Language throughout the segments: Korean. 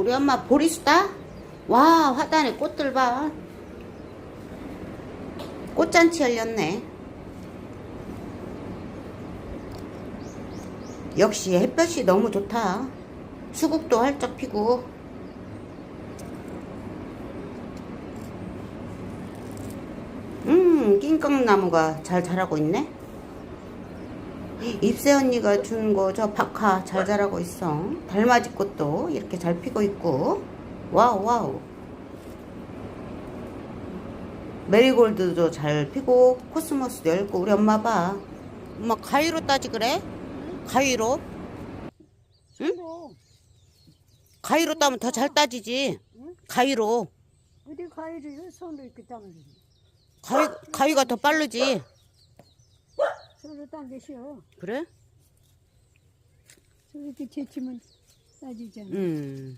우리 엄마 보리수다? 와, 화단에 꽃들 봐. 꽃잔치 열렸네. 역시 햇볕이 너무 좋다. 수국도 활짝 피고. 음, 낑깡나무가 잘 자라고 있네. 잎새 언니가 준 거 저 박하 잘 자라고 있어. 달맞이 꽃도 이렇게 잘 피고 있고. 와우, 와우. 메리골드도 잘 피고, 코스모스도 열고, 우리 엄마 봐. 엄마 가위로 따지 그래? 가위로? 응? 응? 가위로 따면 더 잘 따지지. 응? 가위로. 어디 가위를 손으로 이렇게 따면 되지. 가위, 가위가 더 빠르지. 딴게 쉬워. 그래? 손 이렇게 제치면 따지잖아. 음,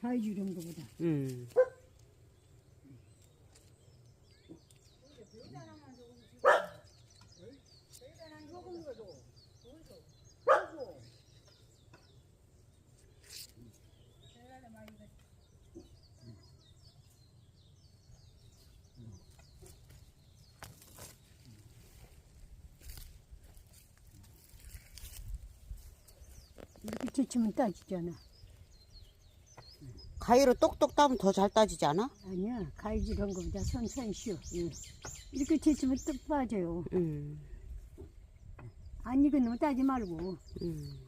가위 이런 거보다. 음. 제치면 따지잖아. 가위로 똑똑 따면 더 잘 따지지 않아? 아니야. 가위 이런 거보다 손손 쉬워. 응. 이렇게 제치면 뚝 빠져요. 음, 안 익으면 따지 말고. 음.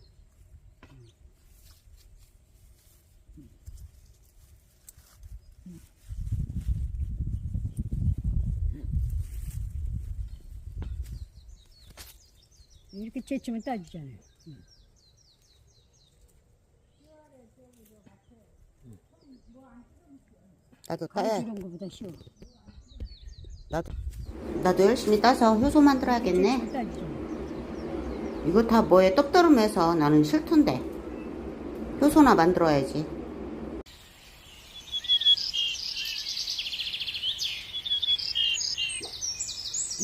이렇게 제치면 따지잖아. 나도 가위 따야, 이런 거보다 쉬워. 나도. 나도 열심히 따서 효소 만들어야겠네. 이거 다 뭐에 떡더름해서 나는 싫던데. 효소나 만들어야지.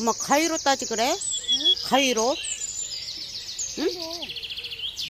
엄마 가위로 따지 그래? 가위로? 근데